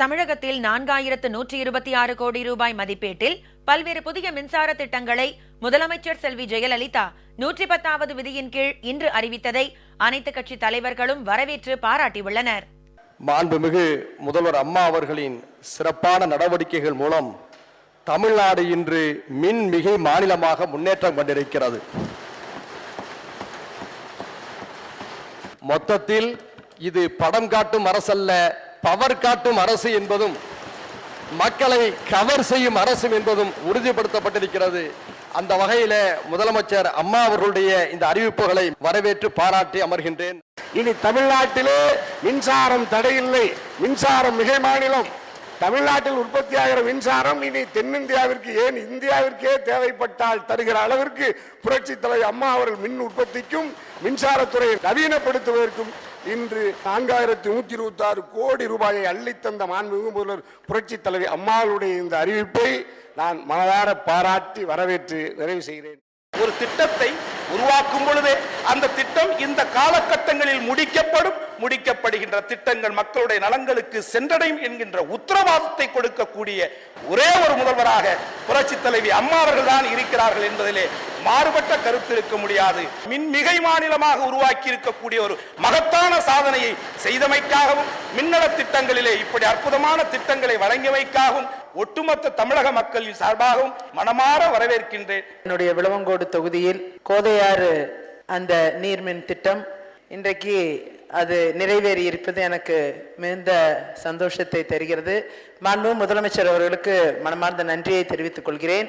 தமிழகத்தில் நான்காயிரத்து நூற்றி இருபத்தி ஆறு கோடி ரூபாய் மதிப்பீட்டில் பல்வேறு புதிய மின்சார திட்டங்களை முதலமைச்சர் செல்வி ஜெயலலிதா நூற்றி பத்தாவது விதியின் கீழ் இன்று அறிவித்ததை அனைத்து கட்சி தலைவர்களும் வரவேற்று பாராட்டியுள்ளனர். மாண்புமிகு முதல்வர் அம்மா அவர்களின் சிறப்பான நடவடிக்கைகள் மூலம் தமிழ்நாடு இன்று மின் மிகை மாநிலமாக முன்னேற்றம் கொண்டிருக்கிறது. மொத்தத்தில் இது படம் காட்டும் அரசல்ல பவர் காட்டும் அரசு என்பதும் மக்களை கவர் செய்யும் அரசு என்பதும் உறுதிப்படுத்தப்பட்டிருக்கிறது. அந்த வகையில முதலமைச்சர் அம்மா அவர்களுடைய இந்த அறிவிப்புகளை வரவேற்று பாராட்டி அமர்கின்றேன். இனி தமிழ்நாட்டிலே மின்சாரம் தடையில்லை. மின்சாரம் மிகை மாநிலம். தமிழ்நாட்டில் உற்பத்தியாகிற மின்சாரம் இனி தென்னிந்தியாவிற்கு ஏன் இந்தியாவிற்கே தேவைப்பட்டால் தருகிற அளவிற்கு புரட்சி தலைவர் அம்மா அவர்கள் மின் உற்பத்திக்கும் மின்சாரத்துறையை நவீனப்படுத்துவதற்கும் இன்று நான்காயிரத்தி நூற்றி இருபத்தி ஆறு கோடி ரூபாயை அள்ளித்தந்த மாண்புமிகு முதல்வர் புரட்சி தலைவி அம்மாவுடைய இந்த அறிவிப்பை நான் மனதார பாராட்டி வரவேற்று நிறைவு செய்கிறேன். ஒரு திட்டத்தை உருவாக்கும் பொழுதே அந்த திட்டம் இந்த காலகட்டங்களில் முடிக்கப்படும் முடிக்கப்படுகின்ற திட்டங்கள் மக்களுடைய நலன்களுக்கு சென்றடையும் என்கின்ற உத்தரவாதத்தை கொடுக்கக்கூடிய ஒரே ஒரு முதல்வராக புரட்சி தலைவி அம்மா அவர்கள் தான் இருக்கிறார்கள் என்பதிலே மாறுபட்ட கருத்து இருக்க முடியாது. மின்மிகை மாநிலமாக உருவாக்கி இருக்கக்கூடிய ஒரு மகத்தான சாதனையை செய்தமைக்காகவும் மின்னண திட்டங்களிலே இப்படி அற்புதமான திட்டங்களை வழங்கியமைக்காகவும் ஒட்டுமொத்த தமிழக மக்களின் சார்பாகவும் மனமாற வரவேற்கின்றேன். என்னுடைய விளவங்கோடு தொகுதியில் கோதையாறு அந்த நீர்மின் திட்டம். இன்றைக்கு அது நிறைவேறி இருப்பது எனக்கு மிகுந்த சந்தோஷத்தை தருகிறது. மாண்பு முதலமைச்சர் அவர்களுக்கு மனமார்ந்த நன்றியை தெரிவித்துக் கொள்கிறேன்.